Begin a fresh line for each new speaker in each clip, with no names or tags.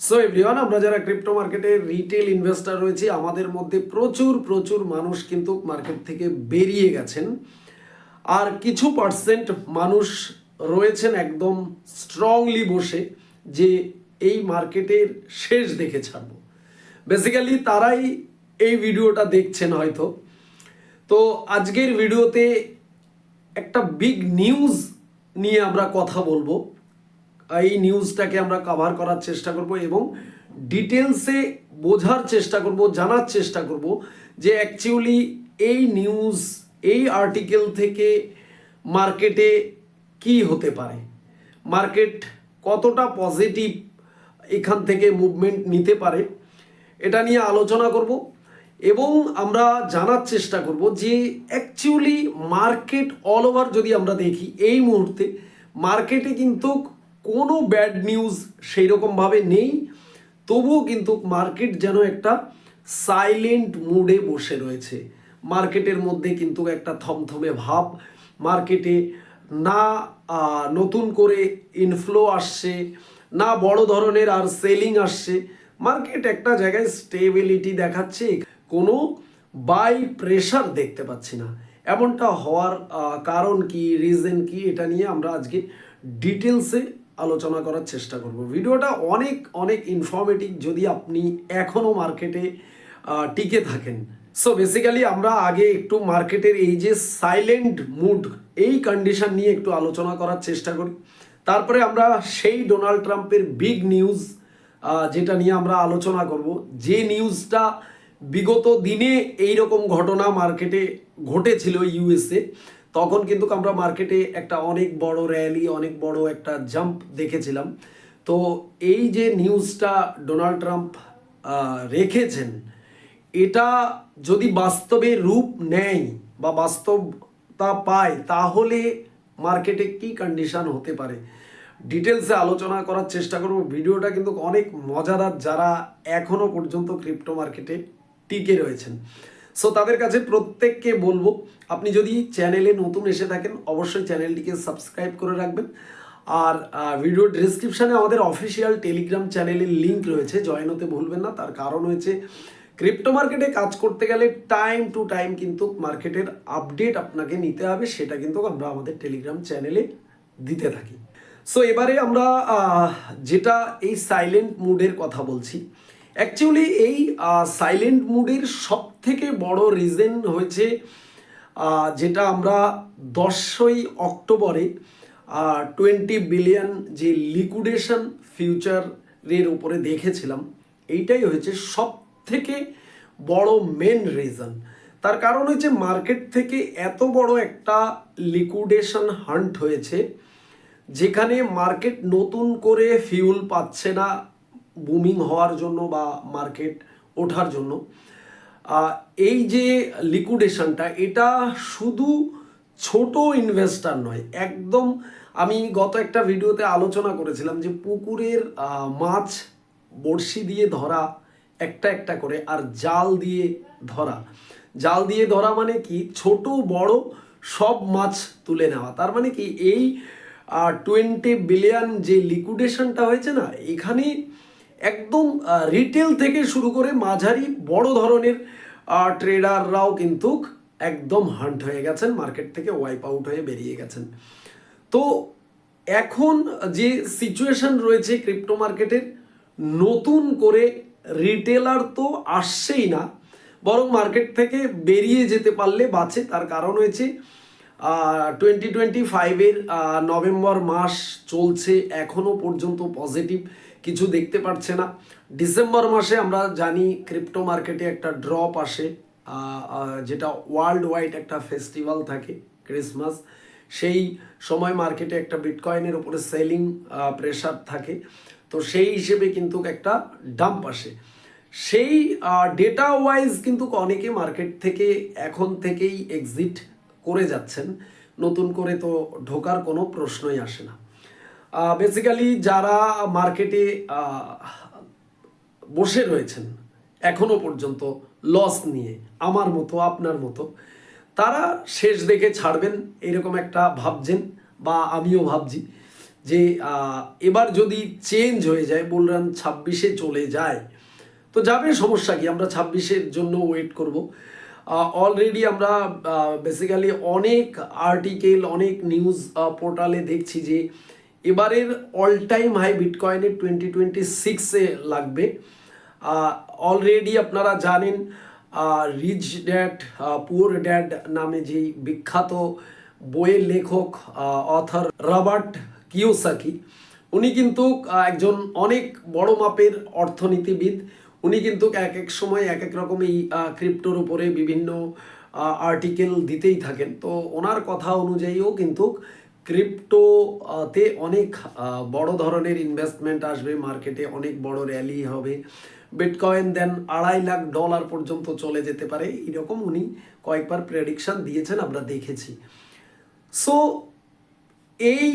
So everyone আমরা যারা crypto মার্কেটে রিটেল ইনভেস্টর রয়েছি, আমাদের মধ্যে প্রচুর প্রচুর মানুষ কিন্তু মার্কেট থেকে বেরিয়ে গেছেন। আর কিছু পার্সেন্ট মানুষ রয়েছেন একদম স্ট্রংলি বসে যে এই মার্কেটের শেষ দেখে ছাড়বো। বেসিক্যালি তারাই এই ভিডিওটা দেখছেন হয়তো। তো, আজকের ভিডিওতে একটা বিগ নিউজ নিয়ে আমরা কথা বলব। এই নিউজটাকে আমরা কভার করার চেষ্টা করব এবং ডিটেলসে বোঝার চেষ্টা করব, জানার চেষ্টা করব যে অ্যাকচুয়ালি এই নিউজ এই আর্টিকেল থেকে মার্কেটে কি হতে পারে? মার্কেট কতটা পজিটিভ এখান থেকে মুভমেন্ট নিতে পারে? এটা নিয়ে আলোচনা করব এবং আমরা জানার চেষ্টা করব যে অ্যাকচুয়ালি মার্কেট অল ওভার যদি আমরা দেখি, এই মুহূর্তে মার্কেটে কিন্তু কোনো ব্যাড নিউজ সেই রকমভাবে নেই। তবুও কিন্তু মার্কেট যেন একটা সাইলেন্ট মুডে বসে রয়েছে। মার্কেটের মধ্যে কিন্তু একটা থমথমে ভাব। মার্কেটে না নতুন করে ইনফ্লো আসছে, না বড় ধরনের আর সেলিং আসছে। মার্কেট একটা জায়গায় স্টেবিলিটি দেখাচ্ছে, কোনো বাই প্রেশার দেখতে পাচ্ছি না। এমনটা হওয়ার কারণ কি রিজন কি, এটা নিয়ে আমরা আজকে ডিটেলসে আলোচনা করার চেষ্টা করব। ভিডিওটা অনেক অনেক ইনফরমেটিভ যদি আপনি এখনও মার্কেটে টিকে থাকেন। সো বেসিক্যালি আমরা আগে একটু মার্কেটের এই যে সাইলেন্ট মুড এই কন্ডিশন নিয়ে একটু আলোচনা করার চেষ্টা করি। তারপরে আমরা সেই ডোনাল্ড ট্রাম্পের বিগ নিউজ যেটা নিয়ে আমরা আলোচনা করব। যে নিউজটা বিগত দিনে এই রকম ঘটনা মার্কেটে ঘটেছিল ইউএসএ তখন কিন্তু আমরা মার্কেটে একটা অনেক বড় র্যালি অনেক বড় একটা জাম্প দেখেছিলাম। তো এই যে নিউজটা ডোনাল্ড ট্রাম্প রেখেছেন, এটা যদি বাস্তবে রূপ নেয় বা বাস্তবতা পায়, তাহলে মার্কেটে কি কন্ডিশন হতে পারে? ডিটেলসে আলোচনা করার চেষ্টা করব। ভিডিওটা কিন্তু অনেক মজাদার যারা এখনও পর্যন্ত ক্রিপ্টো মার্কেটে টিকে রয়েছেন। সো তাদের কাছে প্রত্যেককে বলব, আপনি যদি চ্যানেলে নতুন এসে থাকেন, অবশ্যই চ্যানেলটিকে সাবস্ক্রাইব করে রাখবেন। আর ভিডিও ডিসক্রিপশানে আমাদের অফিসিয়াল টেলিগ্রাম চ্যানেলের লিঙ্ক রয়েছে জয়েন হতে ভুলবেন না। তার কারণ হয়েছে ক্রিপ্টো মার্কেটে কাজ করতে গেলে টাইম টু টাইম কিন্তু মার্কেটের আপডেট আপনাকে নিতে হবে, সেটা কিন্তু আমরা আমাদের টেলিগ্রাম চ্যানেলে দিতে থাকি। সো এবারে আমরা যেটা এই সাইলেন্ট মুডের কথা বলছি অ্যাকচুয়ালি এই সাইলেন্ট মুডের সব থেকে বড় রিজন হয়েছে যেটা আমরা দশই অক্টোবরে টোয়েন্টি বিলিয়ন যে লিকুইডেশন ফিউচারের উপরে দেখেছিলাম, এইটাই হয়েছে সব থেকে বড় মেন রিজন তার কারণ হচ্ছে মার্কেট থেকে এত বড় একটা লিকুইডেশন হান্ট হয়েছে, যেখানে মার্কেট নতুন করে ফিউল পাচ্ছে না বুমিং হওয়ার জন্য বা মার্কেট ওঠার জন্য। এই যে লিকুইডেশনটা এটা শুধু ছোট ইনভেস্টার নয়, একদম আমি গত একটা ভিডিওতে আলোচনা করেছিলাম যে পুকুরের মাছ বড়শি দিয়ে ধরা, একটা একটা করে, আর জাল দিয়ে ধরা। জাল দিয়ে ধরা মানে কি? ছোট, বড়, সব মাছ তুলে নেওয়া। তার মানে কি? এই টোয়েন্টি বিলিয়ন যে লিকুইডেশনটা হয়েছে না, এখানে একদম রিটেল থেকে শুরু করে মাঝারি, বড় ধরনের ট্রেডাররাও কিন্তু একদম হান্ট হয়ে গেছেন মার্কেট থেকে ওয়াইপ আউট হয়ে বেরিয়ে গেছেন। তো এখন যে সিচুয়েশন রয়েছে ক্রিপ্টো মার্কেটের নতুন করে রিটেলার তো আসছেই না, বরং মার্কেট থেকে বেরিয়ে যেতে পারলে বাঁচে। তার কারণ হয়েছে টোয়েন্টি টোয়েন্টি ফাইভের নভেম্বর মাস চলছে এখনও পর্যন্ত পজিটিভ কিছু দেখতে পারছে না। ডিসেম্বর মাসে আমরা জানি ক্রিপ্টো মার্কেটে একটা ড্রপ আসে যেটা ওয়ার্ল্ড ওয়াইড একটা ফেস্টিভ্যাল থাকে, ক্রিসমাস। সেই সময় মার্কেটে একটা বিটকয়েনের উপরে সেলিং প্রেশার থাকে। তো সেই হিসেবে কিন্তু একটা ডাম্প আসে। সেই ডেটা ওয়াইজ কিন্তু অনেকে মার্কেট থেকে, এখন থেকেই এক্সিট করে যাচ্ছেন। নতুন করে তো ঢোকার কোনো প্রশ্নই আসে না। বেসিক্যালি যারা মার্কেটে বসে রয়েছেন, এখনও পর্যন্ত লস নিয়ে, আমার মতো, আপনার মতো, তারা শেষ দেখে ছাড়বেন, এরকম একটা ভাবছেন, বা আমিও ভাবছি যে এবার যদি চেঞ্জ হয়ে যায় বলরাম ছাব্বিশে চলে যায়, তো যাবে সমস্যা কি? আমরা ছাব্বিশের জন্য ওয়েট করব। অলরেডি আমরা বেসিক্যালি অনেক আর্টিকেল অনেক নিউজ পোর্টালে দেখছি যে এবারের অল টাইম হাই বিটকয়েনের টোয়েন্টি টোয়েন্টি সিক্সে লাগবে অলরেডি আপনারা জানেন রিচ ড্যাড পুয়ার ড্যাড নামে যেই বিখ্যাত বইয়ের লেখক অথর রবার্ট কিওসাকি, উনি কিন্তু একজন অনেক বড় মাপের অর্থনীতিবিদ। উনি কিন্তু এক এক সময় এক এক রকম এই ক্রিপ্টোর উপরে বিভিন্ন আর্টিকেল দিতেই থাকেন। তো ওনার কথা অনুযায়ীও কিন্তু ক্রিপ্টোতে অনেক আহ, বড় ধরনের ইনভেস্টমেন্ট আসবে মার্কেটে অনেক বড় র্যালি হবে। বিটকয়েন দেন আড়াই লাখ ডলার পর্যন্ত চলে যেতে পারে এরকম উনি কয়েকবার প্রেডিকশন দিয়েছেন আমরা দেখেছি। সো এই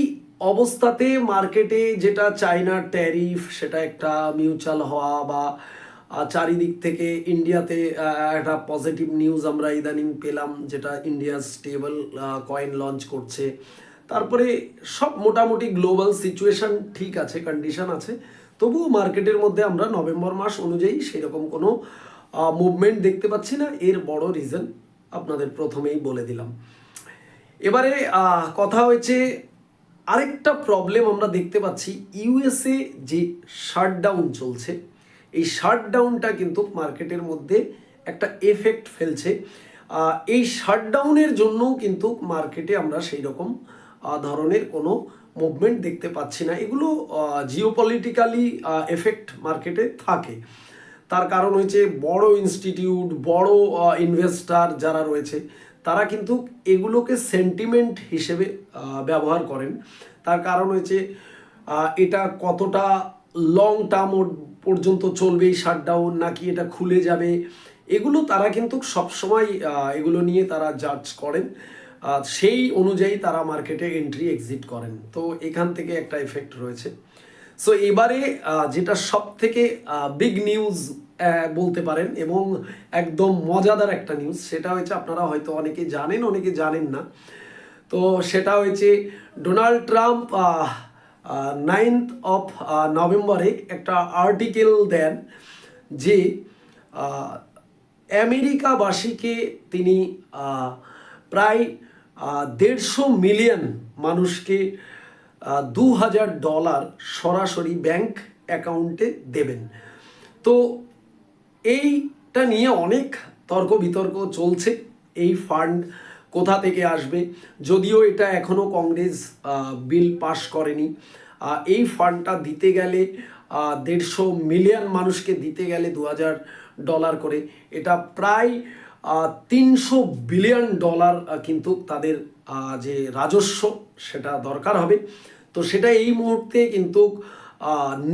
অবস্থাতে মার্কেটে যেটা চায়নার ট্যারিফ সেটা একটা মিউচুয়াল হওয়া বা চারিদিক থেকে ইন্ডিয়াতে একটা পজিটিভ নিউজ আমরা ইদানিং পেলাম যেটা ইন্ডিয়া স্টেবল কয়েন লঞ্চ করছে। তারপরে সব মোটামুটি গ্লোবাল সিচুয়েশন ঠিক আছে কন্ডিশন আছে। তবুও মার্কেটের মধ্যে আমরা নভেম্বর মাস অনুযায়ী সেরকম কোনো মুভমেন্ট দেখতে পাচ্ছি না। এর বড় রিজন আপনাদের প্রথমেই বলে দিলাম। এবারে কথা হয়েছে আরেকটা প্রবলেম আমরা দেখতে পাচ্ছি। ইউএসএ যে শাটডাউন চলছে, এই শাটডাউনটা কিন্তু মার্কেটের মধ্যে একটা এফেক্ট ফেলছে। এই শাটডাউনের জন্য কিন্তু মার্কেটে আমরা সেই রকম ধরনের কোনো মুভমেন্ট দেখতে পাচ্ছি না। এগুলো জিওপলিটিক্যালি এফেক্ট মার্কেটে থাকে। তার কারণ হচ্ছে বড় ইনস্টিটিউট বড় ইনভেস্টার যারা রয়েছে তারা কিন্তু এগুলোকে সেন্টিমেন্ট হিসেবে ব্যবহার করেন। তার কারণ আহ, এটা কতটা লং টার্ম পর্যন্ত চলবে এই শাটডাউন নাকি এটা খুলে যাবে এগুলো তারা কিন্তু সবসময় এগুলো নিয়ে তারা জাজ করেন। সেই অনুযায়ী তারা মার্কেটে এন্ট্রি এক্সিট করেন। তো এখান থেকে একটা এফেক্ট রয়েছে। সো এবারে যেটা সব থেকে বিগ নিউজ বলতে পারেন এবং একদম মজাদার একটা নিউজ সেটা হয়েছে আপনারা হয়তো অনেকে জানেন অনেকে জানেন না। তো সেটা হয়েছে ডোনাল্ড ট্রাম্প নাইনথ অফ নভেম্বরে একটা আর্টিকেল দেন যে আমেরিকাবাসীকে তিনি প্রায় দেড়শো মিলিয়ন মানুষকে দু হাজার ডলার সরাসরি ব্যাংক অ্যাকাউন্টে দেবেন। তো এইটা নিয়ে অনেক তর্ক বিতর্ক চলছে এই ফান্ড কোথা থেকে আসবে? যদিও এটা এখনও কংগ্রেস বিল পাস করেনি। এই ফান্ডটা দিতে গেলে দেড়শো মিলিয়ন মানুষকে দিতে গেলে দু হাজার ডলার করে। এটা প্রায় তিনশো বিলিয়ন ডলার কিন্তু তাদের যে রাজস্ব, সেটা দরকার হবে। তো সেটা এই মুহূর্তে কিন্তু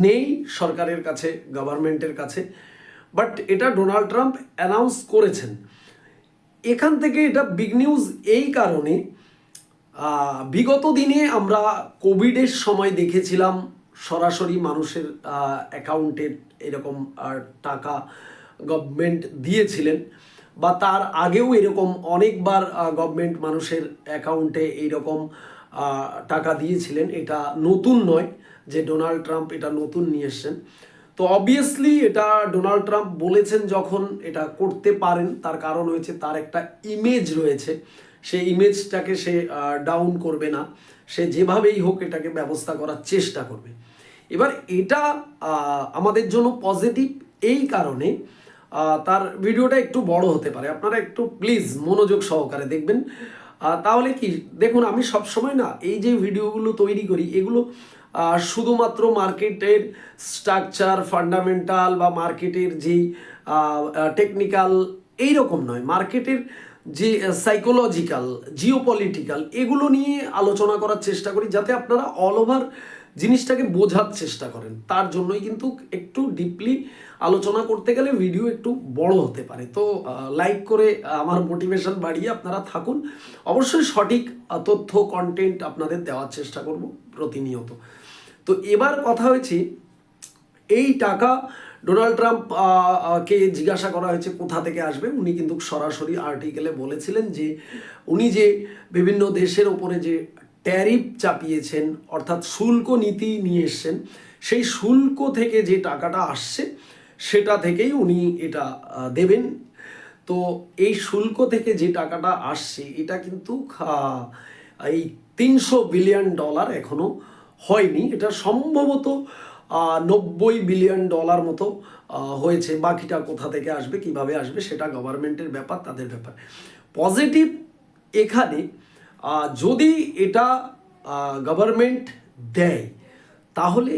নেই সরকারের কাছে গভর্নমেন্টের কাছে। বাট এটা ডোনাল্ড ট্রাম্প অ্যানাউন্স করেছেন। এখান থেকে এটা বিগ নিউজ এই কারণে বিগত দিনে আমরা কোভিডের সময় দেখেছিলাম, সরাসরি মানুষের অ্যাকাউন্টে এরকম টাকা গভর্নমেন্ট দিয়েছিলেন। বা তার আগেও এরকম অনেকবার গভর্নমেন্ট মানুষের অ্যাকাউন্টে এইরকম টাকা দিয়েছিলেন। এটা নতুন নয় যে ডোনাল্ড ট্রাম্প এটা নতুন নিয়ে এসছেন। তো অবভিয়াসলি এটা ডোনাল্ড ট্রাম্প বলেছেন যখন এটা করতে পারেন, তার কারণ হয়েছে তার একটা ইমেজ রয়েছে। সেই ইমেজটাকে সে ডাউন করবে না। সে যেভাবেই হোক এটাকে ব্যবস্থা করার চেষ্টা করবে। এবার এটা আমাদের জন্য পজিটিভ এই কারণে তার ভিডিওটা একটু বড় হতে পারে। আপনারা একটু প্লিজ মনোযোগ সহকারে দেখবেন। তাহলে কি, দেখুন, আমি সব সময় না এই যে ভিডিওগুলো তৈরি করি, এগুলো শুধুমাত্র মার্কেটের স্ট্রাকচার ফান্ডামেন্টাল বা মার্কেটের যেই টেকনিক্যাল এই রকম নয়। মার্কেটের যে সাইকোলজিক্যাল জিওপলিটিক্যাল এগুলো নিয়ে আলোচনা করার চেষ্টা করি, যাতে আপনারা অল ওভার জিনিসটাকে বোঝার চেষ্টা করেন। তার জন্যই কিন্তু একটু ডিপলি আলোচনা করতে গেলে ভিডিও একটু বড় হতে পারে। তো লাইক করে আমার মোটিভেশন বাড়িয়ে আপনারা থাকুন। অবশ্যই সঠিক তথ্য কন্টেন্ট আপনাদের দেওয়ার চেষ্টা করব প্রতিনিয়ত। তো এবার কথা হয়েছে, এই টাকা ডোনাল্ড ট্রাম্প কে জিজ্ঞাসা করা হয়েছে কোথা থেকে আসবে, উনি কিন্তু সরাসরি আর্টিকেলে বলেছিলেন যে, উনি যে বিভিন্ন দেশের ওপরে যে ট্যারিফ চাপিয়েছেন, অর্থাৎ শুল্ক নীতি নিয়ে এসছেন, সেই শুল্ক থেকে যে টাকাটা আসছে, সেটা থেকেই উনি এটা দেবেন। তো এই শুল্ক থেকে যে টাকাটা আসছে, এটা কিন্তু এই তিনশো বিলিয়ন ডলার এখনও হয়নি। এটা সম্ভবত নব্বই বিলিয়ন ডলার মতো হয়েছে। বাকিটা কোথা থেকে আসবে, কীভাবে আসবে, সেটা গভর্নমেন্টের ব্যাপার, তাদের ব্যাপার। পজিটিভ এখানে যদি এটা গভর্নমেন্ট দেয়, তাহলে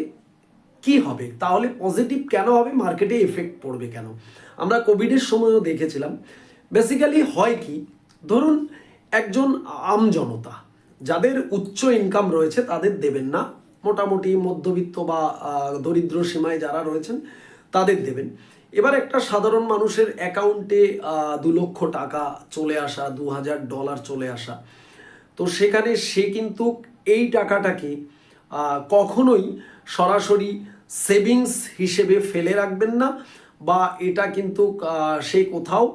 কি হবে? তাহলে পজিটিভ কেন হবে? মার্কেটে এফেক্ট পড়বে কেন? আমরা কোভিডের সময়ও দেখেছিলাম। বেসিক্যালি হয় কি? ধরুন একজন আমজনতা যাদের উচ্চ ইনকাম রয়েছে, তাদের দেবেন না। মোটামুটি মধ্যবিত্ত বা দরিদ্র সীমায় যারা রয়েছেন, তাদের দেবেন। এবার একটা সাধারণ মানুষের অ্যাকাউন্টে দু লক্ষ টাকা চলে আসা, দু হাজার ডলার চলে আসা তো সেখানে সে কিন্তু এই টাকাটাকে কখনোই সরাসরি সেভিংস হিসেবে ফেলে রাখবেন না বা এটা কিন্তু সে কোথাও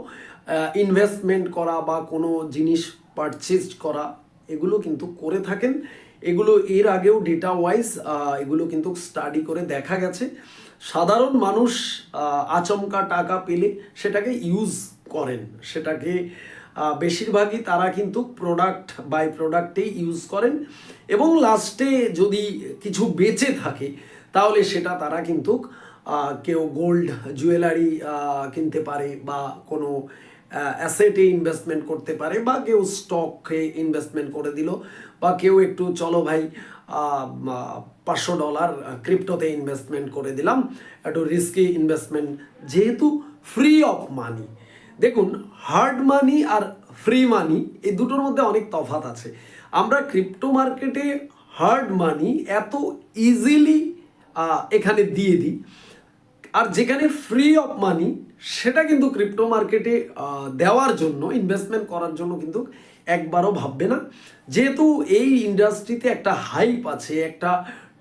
ইনভেস্টমেন্ট করা বা কোনো জিনিস পারচেজ করা, এগুলো কিন্তু করে থাকেন। এগুলো এর আগেও ডেটা ওয়াইজ এগুলো কিন্তু স্টাডি করে দেখা গেছে। সাধারণ মানুষ আচমকা টাকা পেলে সেটাকে ইউজ করেন। সেটাকে বেশিরভাগই তারা কিন্তু প্রোডাক্ট বাই প্রোডাক্টেই ইউজ করেন এবং লাস্টে যদি কিছু বেঁচে থাকে, তাহলে সেটা তারা কিন্তু কেউ গোল্ড জুয়েলারি কিনতে পারে বা কোনো অ্যাসেটে ইনভেস্টমেন্ট করতে পারে বা কেউ স্টকে ইনভেস্টমেন্ট করে দিল বা কেউ একটু চলো ভাই পাঁচশো ডলার ক্রিপ্টোতে ইনভেস্টমেন্ট করে দিলাম, একটু রিস্কি ইনভেস্টমেন্ট যেহেতু ফ্রি অফ মানি দেখুন হার্ড মানি আর ফ্রি মানি এই দুটোর মধ্যে অনেক তফাৎ আছে। আমরা ক্রিপ্টো মার্কেটে হার্ড মানি এত ইজিলি এখানে দিয়ে দিই। আর যেখানে ফ্রি অফ মানি সেটা কিন্তু ক্রিপ্টো মার্কেটে দেওয়ার জন্য ইনভেস্টমেন্ট করার জন্য কিন্তু একবারও ভাববে না। যেহেতু এই ইন্ডাস্ট্রিতে একটা হাইপ আছে, একটা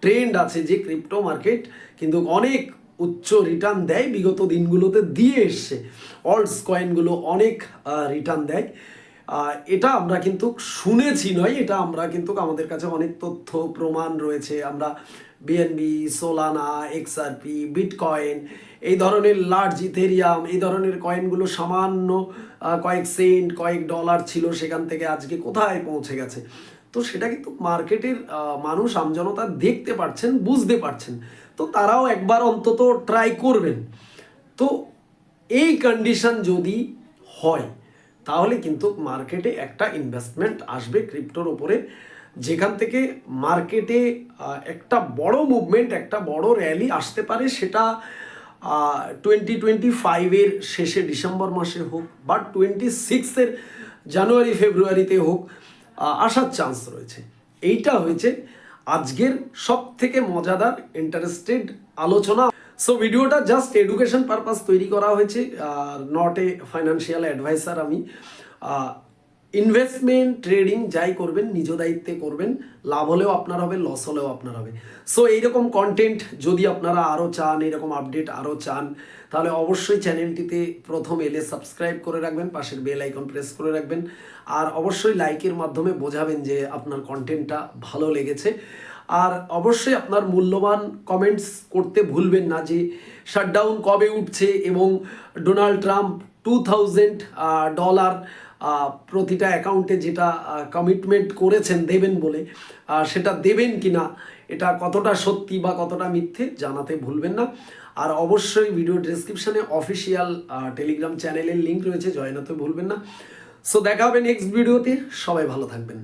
ট্রেন্ড আছে যে ক্রিপ্টো মার্কেট কিন্তু অনেক উচ্চ রিটার্ন দেয়, বিগত দিনগুলোতে দিয়ে এসছে। অলস কয়েনগুলো অনেক রিটার্ন দেয়। এটা আমরা কিন্তু শুনেছি নয়, এটা আমরা কিন্তু আমাদের কাছে অনেক তথ্য, প্রমাণ রয়েছে। আমরা বিএনবি সোলানা এক্সআরপি বিটকয়েন এই ধরনের লার্জ ইথেরিয়াম এই ধরনের কয়েনগুলো সামান্য কয়েক সেন্ট কয়েক ডলার ছিল সেখান থেকে আজকে কোথায় পৌঁছে গেছে। তো সেটা কিন্তু মার্কেটের মানুষ, আমজনতা দেখতে পাচ্ছেন বুঝতে পারছেন। তো তারাও একবার অন্তত ট্রাই করবেন। তো এই কন্ডিশন যদি হয়, তাহলে কিন্তু মার্কেটে একটা ইনভেস্টমেন্ট আসবে ক্রিপ্টোর ওপরে। যেখান থেকে মার্কেটে একটা বড় মুভমেন্ট একটা বড় র্যালি আসতে পারে সেটা টোয়েন্টি টোয়েন্টি ফাইভের শেষে ডিসেম্বর মাসে হোক বা টোয়েন্টি সিক্সের জানুয়ারি, ফেব্রুয়ারিতে হোক আসার চান্স রয়েছে। এইটা হয়েছে আজকের সব থেকে মজাদার ইন্টারেস্টেড আলোচনা। সো ভিডিওটা জাস্ট এডুকেশন পারপাস তৈরি করা হয়েছে নট এ ফাইন্যান্সিয়াল অ্যাডভাইসার আমি। ইনভেস্টমেন্ট ট্রেডিং যাই করবেন, নিজ দায়িত্বে করবেন, লাভ হলেও আপনার হবে লস হলেও আপনার হবে। সো এইরকম কন্টেন্ট যদি আপনারা আরও চান এরকম আপডেট আরও চান তাহলে অবশ্যই চ্যানেলটিতে প্রথম এলে সাবস্ক্রাইব করে রাখবেন, পাশের বেল আইকন প্রেস করে রাখবেন। আর অবশ্যই লাইকের মাধ্যমে বোঝাবেন যে আপনার কন্টেন্টটা ভালো লেগেছে। আর অবশ্যই আপনার মূল্যবান কমেন্টস করতে ভুলবেন না যে শাটডাউন কবে উঠছে এবং Donald Trump two thousand dollar প্রতিটা অ্যাকাউন্টে যেটা কমিটমেন্ট করেছেন দেবেন বলে সেটা দেবেন কি না এটা কতটা সত্যি বা কতটা মিথ্যে জানাতে ভুলবেন না। আর অবশ্যই ভিডিও ডেসক্রিপশনে অফিসিয়াল টেলিগ্রাম চ্যানেলের লিঙ্ক রয়েছে, জয়েন ভুলবেন না। সো দেখা হবে নেক্সট ভিডিওতে সবাই ভালো থাকবেন।